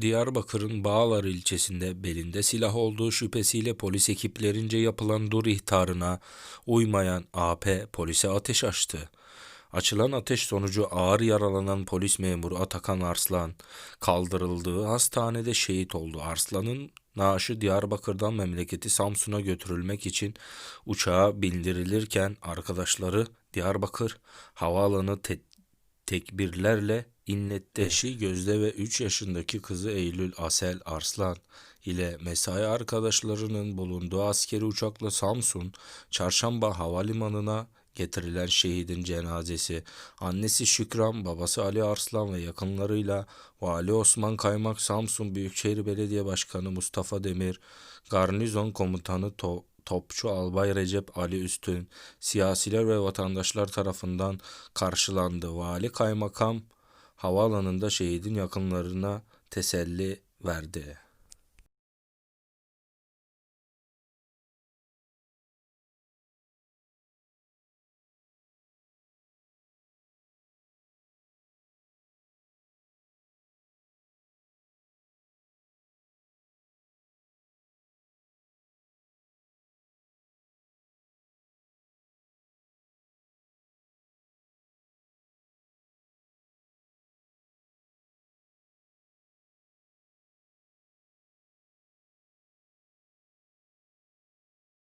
Diyarbakır'ın Bağlar ilçesinde belinde silah olduğu şüphesiyle polis ekiplerince yapılan dur ihtarına uymayan AP polise ateş açtı. Açılan ateş sonucu ağır yaralanan polis memuru Atakan Arslan kaldırıldığı hastanede şehit oldu. Arslan'ın naaşı Diyarbakır'dan memleketi Samsun'a götürülmek için uçağa bindirilirken arkadaşları Diyarbakır havaalanı te- tekbirlerle inletti. Eşi Gözde ve 3 yaşındaki kızı Eylül Asel Arslan ile mesai arkadaşlarının bulunduğu askeri uçakla Samsun Çarşamba Havalimanı'na getirilen şehidin cenazesi annesi Şükran, babası Ali Arslan ve yakınlarıyla Vali Osman Kaymak, Samsun Büyükşehir Belediye Başkanı Mustafa Demir, Garnizon Komutanı To- Topçu Albay Recep Ali Üstün, siyasiler ve vatandaşlar tarafından karşılandı. Vali Kaymakam havaalanında şehidin yakınlarına teselli verdi.